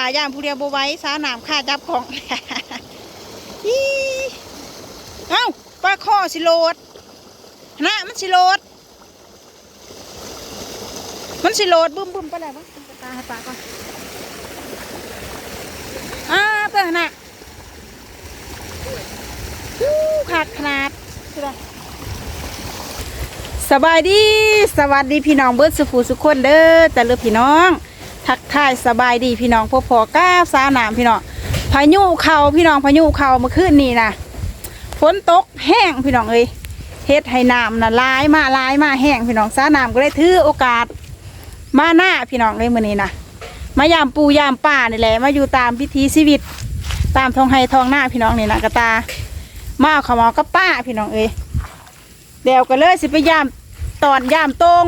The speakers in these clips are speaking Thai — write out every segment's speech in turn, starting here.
ป่าย่างผู้เดียวบไหว้สาหนามค่าจับของอีเอ้าปลาข้อสิโลดนะมันสิโลด มันสิโลดบึ้มบึ้มไปไหนวะตาให้ปลาก่อนอ่าเตัวน่ะฮู้ขาดขนาดใช่ปะสบายดี สวัสดีพี่น้องเบิร์ดสุขูสุขคนเด้อแต่เลือพี่น้อง ทักทายสบายดีพี่น้องพอพอก้าวสาหนามพี่น้องพายุเข่าพี่น้องพายุเข่าเมื่อคืนนี้นะฝนตกแห้งพี่น้องเอ้ยเฮ็ดให้น้ำนะลายมาลายมาแห้งพี่น้องสาหนามก็ได้ถือโอกาส มาหน้าพี่น้องเลยมื้อนี้นะมายามปูยามป่านี่แหละมาอยู่ตามพิธีชีวิต ตามทองไฮทองหน้าพี่น้องนี่นะกระตามาเอขมอกับป้าพี่น้องเอ้ยเดี๋ยวก็เลยสิไปยามตอนยามตรง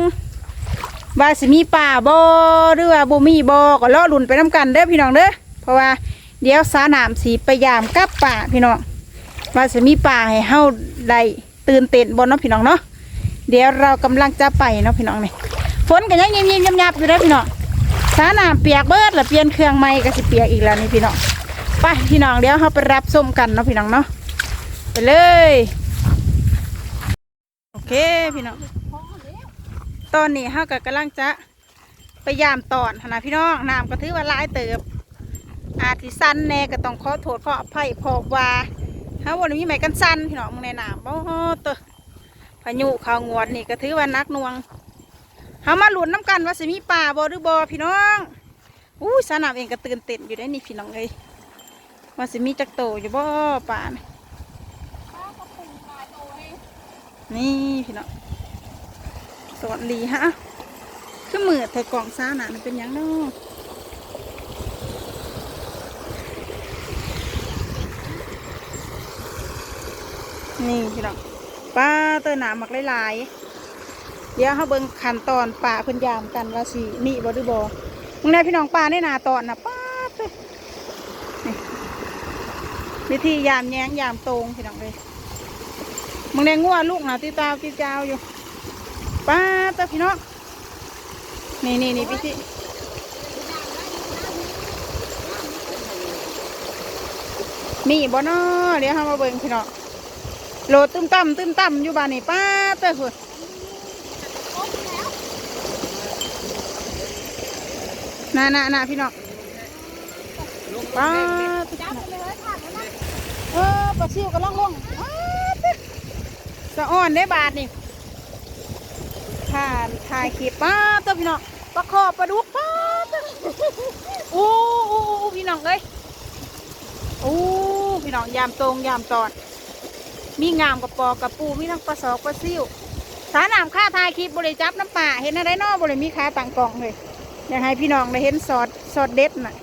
ว่าสิมีป่าบ่หรือว่าบ่มีบ่ก็รอลุ่นไปน้กันเด้อพี่น้องเด้อเพราะว่าเดี๋ยวสาหนามสีไปยามกับป่าพี่น้องว่าสิมีป่าให้เฮาได้ตื่นเต้นบ่เนาะพี่น้องเนาะเดี๋ยวเรากำลังจะไปเนาะพี่น้องนี่ฝนก็ยังยิมยิมยับๆอยู่เด้อพี่น้องสาหนามเปียกเบิดแล้วเปลี่ยนเครื่องใหม่ก็สิเปียกอีกแล้วนี่พี่น้องไปพี่น้องเดี๋ยวเฮาไปรับส้มกันเนาะพี่น้องเนาะไปเลยโอเคพี่น้อง ตอนนี้เฮาก็กำลังจะไปยามตอนนะพี่น้องน้ำก็ถือว่าหลายเติบ อาทิสั้นแน่ก็ต้องขอโทษขออภัยเพอว่าเฮาวันนี้มีไม้กันสั้นพี่น้องมึงในน้ำบ่เตอพายุข่าวงวดนี่ก็ถือว่านักนวงเฮามาหลุนน้ำกันว่าสิมีป่าบ่หรือบ่พี่น้องอู้สนามเองก็ตื่นเต้นอยู่ได้นี่พี่น้องเอ้ยว่าสิมีจักโตอยู่บ่ป่านี่นี่พี่น้อง สวัสดีฮะคือมือแต่กล่องซ่าหนามันเป็นยังเนาะนี่พี่น้องป้าเตอหนามักหลายๆเดี๋ยวเขาเบิ่งขั้นตอนป่าเพิ่นยามกันว่าสิมีบ่หรือบ่มึงได้พี่น้องป่าในนาตอนนะป้าเตอวิธียามแย้งยามตรงพี่น้องเลยมึงได้งัวลูกหนะตีตาวตีจาอยู่ ป้าเตอพี่น้องนี่นี่นี่พี่ที่มีบ่นาะเดี๋ยวเรามาเบิ่งพี่น้องโหลดตึ้มตั้มตึ้มตั้มอยู่บ้านนี่ป้าเตอพุ่นน่าน่าน่าพี่น้องป้าเออปลาซิวก็ล่องล่องปาเตอสะอ่อนได้บาทนี่ ถ่ายถ่ายคลิปป้าเตัวพี่น้องปลาคอปลาดุกป้าเตัวโอ้โอ้โอ้พี่น้องเอ้ยโอ้พี่น้องยามตรงยามตอน มีงามกับปอกับปูมีทั้งปลาสอกปลาซิวสาหนามค่าถ่ายคลิปบริจับน้ำป่าเห็นอะไรนอกบริมีค่าต่างกล่องเลยอยากให้พี่น้องได้เห็นสอดสอดเด็ดน่ะ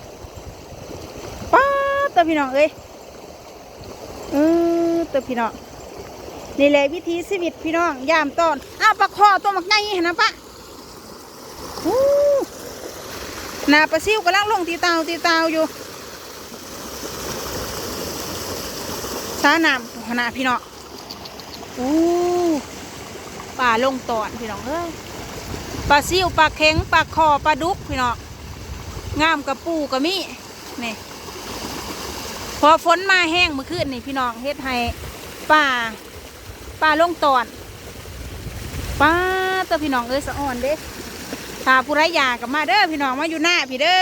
ป้าเตัวพี่น้องเอ้ยเออเตัวพี่น้อง นี่แหละวิธีชีวิตพี่น้องยามต้นอ้าวปลาคอตัวหมักใหญ่เห็นะปะนาปลาซิวกำลังลงตีเตาตีเตาอยู่สาน้ำขนาดพี่น้องอู้ป่าลงตอนพี่น้องเอ้ยปลาซิวปลาเข็งปลาคอปลาดุกพี่น้องงามกับปูกับมินี่พอฝนมาแห้งเมื่อคืนนี่พี่น้องเฮ็ดให้ป่า ปลาลงตอนปลาตัวพี่น้องเอ้ยสะอ่อนเด้ถ้าผู้ไรอยากกับมาเด้อพี่น้องมาอยู่หน้าพี่เด้อ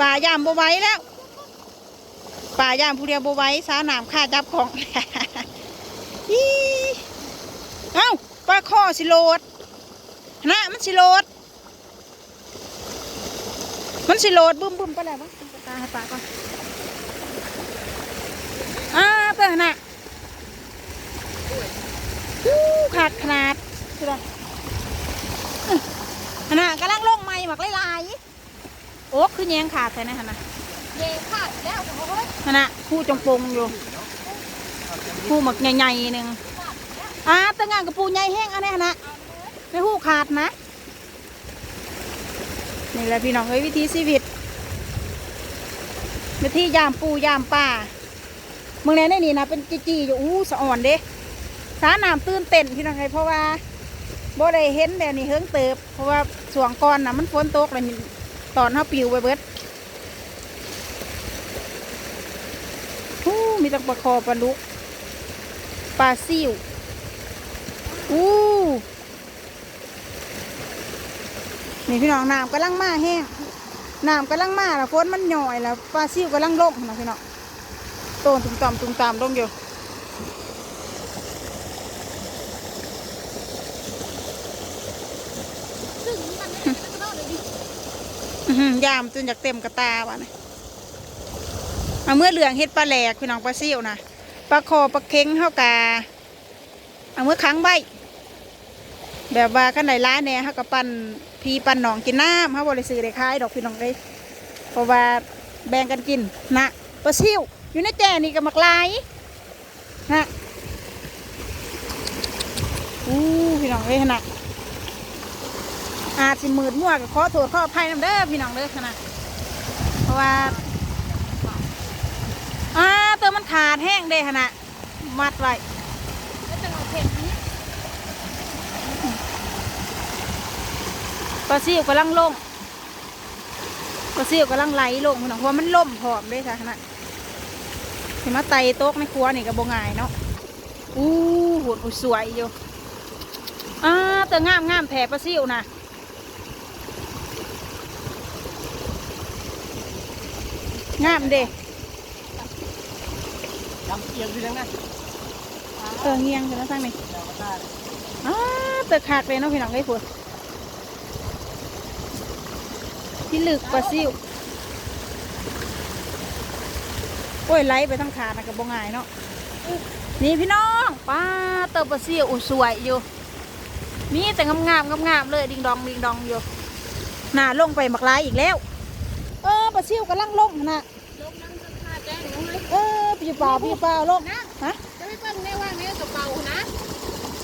ปลายามบไหว้แล้วปลายามผู้เดียวบไหว้สาหนามค่าจับของอีเอ้าปลาข้อสิโลดนะมันสิโลด มันสิโลดบึ้มบึ้มไปแล้ววะตาให้ปลาก่อนอ่าเตัวน่ะ อู้ขาดขนาดใช่ปะขนาดกำลังลงใหม่หมักลายๆโอ้คือแยงขาดใช่ไหมขนาดเย่ขาดแล้วโอ้ยขนาดคู่จงปงอยู่คู่หมักใหญ่ๆหนึ่งอ่าแตั้งงานกับปูใหญ่แห้งอันนี้นะไม่หู้ขาดนะนี่แหละพี่น้องเอ้ยวิธีชีวิตวิธียามปูยามป่าเมืองไหนในนี่นะเป็นจีๆอยู่อู้สะอ่อนเด้ สาน้ำตื้นเต้นพี่น้องไงเพราะว่าโบ่ได้เห็นแบบนี้เฮิงเติบ เพราะว่าสวงก่อนนะมันฝนตกเลยตอนเขาปิวไปเบิดหู้มีตะปะคอปลาลุกปลาซิวอู้นี่พี่น้องน้ำกำลังมาแห้งน้ำกำลังมาแล้วฝนมันหน่อยแล้วปลาซิวกำลังลงนะพี่น้องโตนตุ่มต่อมตุ่มตามลงอยู่ ยามจนอยากเต็มกระตาวะนะเอาเมื่อเหลืองเฮ็ดปลาแหลกพี่น้องปลาซิวนะปลาคอปลาเค็งเฮากาเอาเมื่อค้างใบแบบว่าขั้นใดร้านเนี่ยเฮาก็ปั่นพีปั่นหนองกินน้ำเฮาบ่ได้ซื้อได้ขายดอกพี่น้องเลยเพราะว่าแบ่งกันกินนะปลาซิวอยู่ในแจนี่ก็มักลายนะอู้พี่น้องเลยนาด อาจสิมืดมั่วก็ขอโทษขออภัยนำเด้อพี่น้องเด้อขนาดเพราะว่าอ่าเติมมันขาดแห้งเด้ขนาดมัดไว้แล้วจะเอาเผ็ดนี้ปลาซิวกำลังลงปลาซิวกำลังไหลลงพี่น้องเพราะว่ามันล่มพร้อมเด้ค่ะขนาดเห็นมาไตโต๊ะในครัวนี่ก็บ่ง่ายเนาะอู้หูดสวยอยู่อ่าเติมงามงามแถปลาซิวนะ งามเด้ลำเอียงทีนึงนะเออเงียงถึงแล้วสร้างนี่อ้าเตะขาดเลยเนาะพี่น้องไอ้ยพูดที่ลึกปลาซิวโอ้ยไหลไปทั้งขาดนะกับบง่ายเนาะนี่พี่น้องป้าเตอปลาซิวอุ้ยสวยอยู่มีแต่งามงามๆงามๆเลย ดิงดองดิงดองอยู่น่าลงไปหมักลายอีกแล้วเออปลา ซิวกำลังลงนะลงน้ำจะขาแจ้งลงเลยเออปีเปล่าปีเปล่าลงนะฮะจะไม่เปิ้ลแน่ว่างในกระเป๋านะ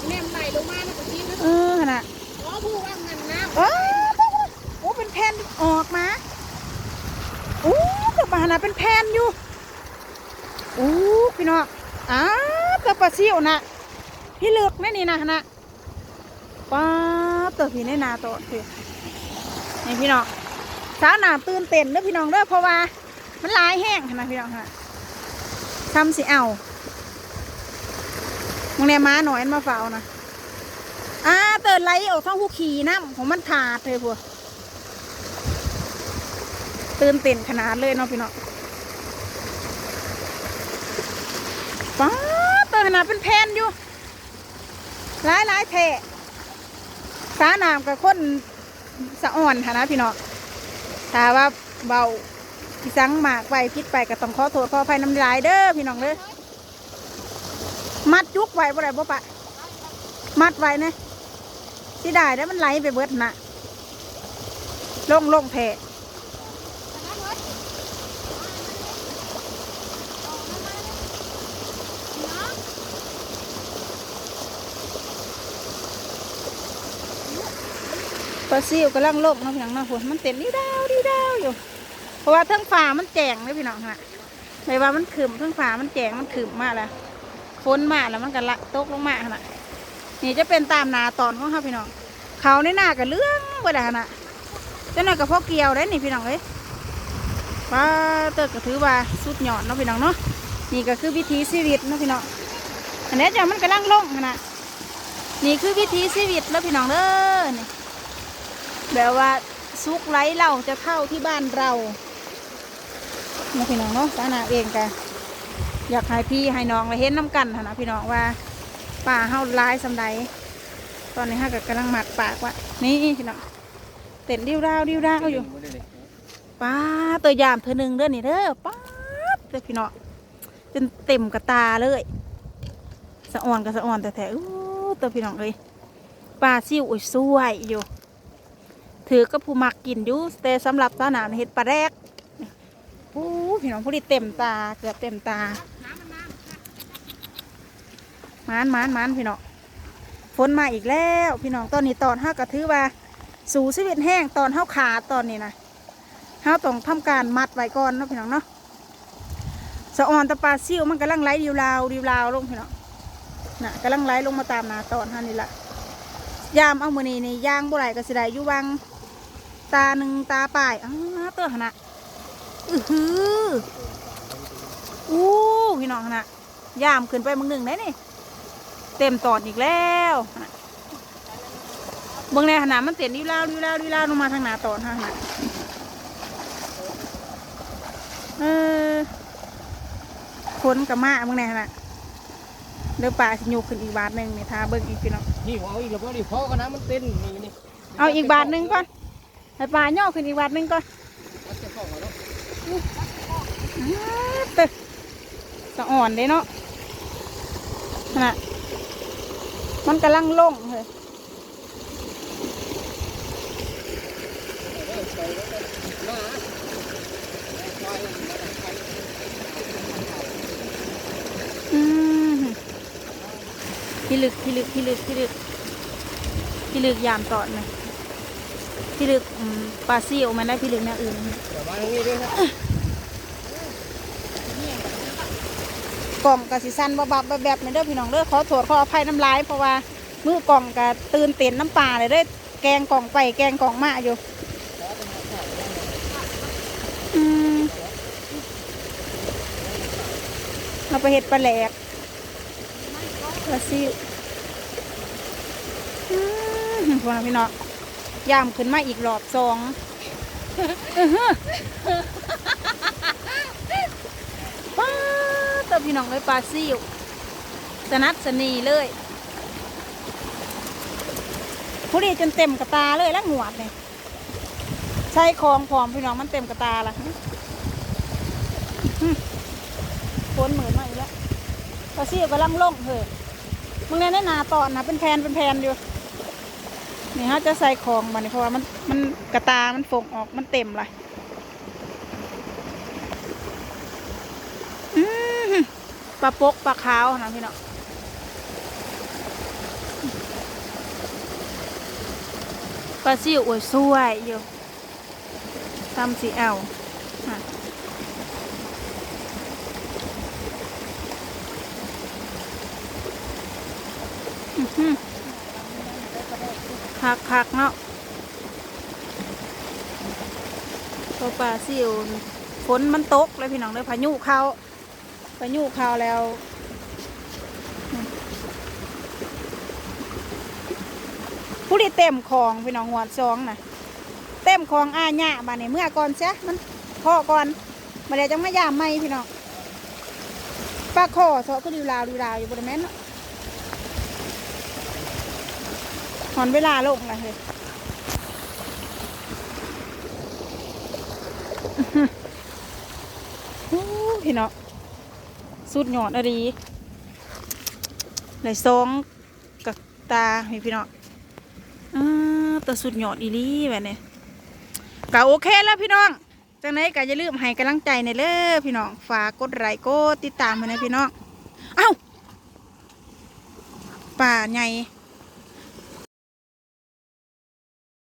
แนมไหลลงมาในกระชิ้นะเออขนาดขอผู้ว่างเงินน้ำอ้วโอ้เป็นแผ่นออกมาโอ้แต่บานะเป็นแผ่นอยู่โอ้พี่น้องอ้าวแต่ปลาซิวนะพี่เลือกแม่นี่นะนะป้าเติพี่ในนาโตะพี่นี่พี่น้อง สาวหนาตื่นเต้นเด้อพี่น้องเด้อเพราะว่า มันลายแห้งขนาดพี่น้องค่ะทำสิเอามึงเนี่ยม้าหน่อยมาเฝ้านะอ่าเติร์นไลท์ออกท้องผู้ขี่น้ำของมันขาดเลยพวกตื่นเต้นขนาดเลยเนาะพี่เนาะป้าเติร์นขนาดเป็นแผ่นอยู่หลายหลายแท่สาหนามกับคนสะอ่อนค่ะนะพี่เนาะ ถ้าว่าเบาพี่สังหมากไปพิษไปก็ต้องขอโทษขออภัยน้ำลายเด้อพี่น้องเด้อมัดยุกไว้บ่ได้บ่ปะ มัดไว้นะที่ได้แล้วมันไหลไปเบิดนะลงลงแผล ปลาซิวกำลังลงเนาะพี่น้องเนาะหัวมันเต็มดีดาวดีดาวอยู่ เพราะว่าทั้งฝามันแจงเลยพี่น้องฮะไม่ว่ามันขึ้มทั้งฝามันแจงมันขึ้มมากแล้วฝนมาแล้วมันก็ละตกลงมาขนาดนี่จะเป็นตามนาตอนของเขาพี่น้องเขาในหน้ากับเรื่องไปแล้วนะเจ้าหน่อยกับพ่อเกียวได้นี่พี่น้องเลยป้าเติร์กก็ถือว่าสุดยอดเนาะพี่น้องเนาะนี่ก็คือวิถีชีวิตเนาะพี่น้องอันนี้จะมันกำลังลงนาดนี่คือวิถีชีวิตแล้วพี่น้องเด้อนี่ แบบว่าซุกไร้เราจะเข้าที่บ้านเราเนาพี่น้องเนาะสานาเองกันอยากให้พี่ให้น้องเห็นน้ำกันนนะพี่น้องว่าป่าเฮาร้ายสำใดตอนนี้ฮะก็กำลังหมัดปากว่านี่พี่น้องเต้นดิ้วดาวดิ้วดาวอยู่ป้าตัวยามเธอหนึ่งเด้อนี่เด้อป้าเด้อพี่น้องจนเต็มกระตาเลยสะอ่อนกับสะอ่อนแต่แท้อู้ตัวพี่น้องเลยปลาซิวอุ้ยสวยอยู่ ถือก็ผู้มักกินอยู่แต่สำหรับตาหนามเห็ดปลาแรกอู้พี่น้องผู้ดีเต็มตาเกือบเต็มตามานมานมานพี่น้องฝนมาอีกแล้ว พี่น้องตอนนี้ตอนห้ากระถือว่าสู่ชีวิตแห้งตอนห้าขาดตอนนี้นะห้าต้องทำการมัดไว้ก่อนเนาะพี่น้องเนาะสะออนตะปลาซิวมันกำลังไหลดิวลาวดิวลาวลงพี่น้องน่ะกำลังไหลลงมาตามนาตอนห้านี่ละยามเอามือนี้นี่ย่างบุไรก็สิได้อยู่วัง ตาหนึ่งตาป่ายอ้าวตัวหนนะอือหืออู้พี่น้องนะยามขึ้นไปมึงหนึ่งได้นี่ เต็มตอดอีกแล้วน่ะเบิ่งในขนาดมันเต็มริ้วแล้วริ้วแล้วริ้วแล้วลงมาทางหน้าตอดทางหน้าเออคนกับมาเบิ่งในขนาดเดี๋ยวป่าสิโยกขึ้นอีกบาทหนึ่งนี่ทาเบิ่งอีกพี่น้องนี่เอาอีกแล้วก็ดิพ่อกันนะมันเต้นนี่นี่เอาอีกบาทหนึ่งก่อน ให้ป่าย่อขึ้นอีกบาทหนึ่งก่อนเอาเจ้าของมาเนาะอ้าตึกสะอ่อนเด้เนาะน่ะมันกำลังลงเลยเออใส่ไว้ก่อนมาควายมันมาดักไฟอืมพี่ลึกพี่ลึกพี่ลึกพี่ลึกพี่ลึกยามตอนไหม พี่ลึกปลาซิวมันได้พี่ลึกแนวอื่นกล่องกะสิสั้นบับแบบๆนี่เด้อพี่น้องเด้อขอโทษขออภัยน้ำลายเพราะว่ามือกล่องกะตื่นเต้นน้ำปลาเลยเด้อแกงกล่องไปแกงกล่องมาอยู่เราไปเห็ดปลาแหลกปลาซิวอืมพวกเราพี่น้อง ย่ามขึ้นมาอีกรอบสองป้าเตัวพี่น้องเลยปลาซิวสนัดสนีเลยผู้ดีจนเต็มกระตาเลยแล้วหงวดเนี่ยใช้คลองพร้อมพี่น้องมันเต็มกระตาละอื้อพ้นเหมือนมาอีกแล้วปลาซิวกำลังลงเถอะมึงเนี่ยได้นาตอนนะเป็นแพนเป็นแพนอยู่ นี่ฮะจะใส่ของมันเพราะว่ามันมันกระตา มันฟงออกมันเต็มเลยอืมปลาปกปลาขาวนะพี่น้องปลาซิวอวยสวยอยู่ตำสีเอาฮะอื้อ หักคักเนาะตัวปลาซิวฝนมันตกเลยพี่น้องเลยพายุเข้าพายุเข้าแล้วผู้ที่เต็มคลองพี่น้องหัวซองนะเต็มคลองอาญะบานในเมื่อก่อนเสียมันพ่อก่อนมาเดี๋ยวจังมายามไม่พี่น้องปลาคอเสาะก็ดีลาวดีลาวอยู่บนแม่นเนาะ ห อนเวลาลงละเฮ้ยพี่เนาะสุดหยอดอะดีไหลซองกับตาพี่เนาะอ่าแตัวสุดหยอดอีลีแบบนี้ก็โอเคแล้วพี่น้องจังไหนก็อย่าลืมให้กำลังใจในเด้อพี่น้องฝากกดไลค์กดติดตามมานะพี่น้อง เอ้าป่าใหญ่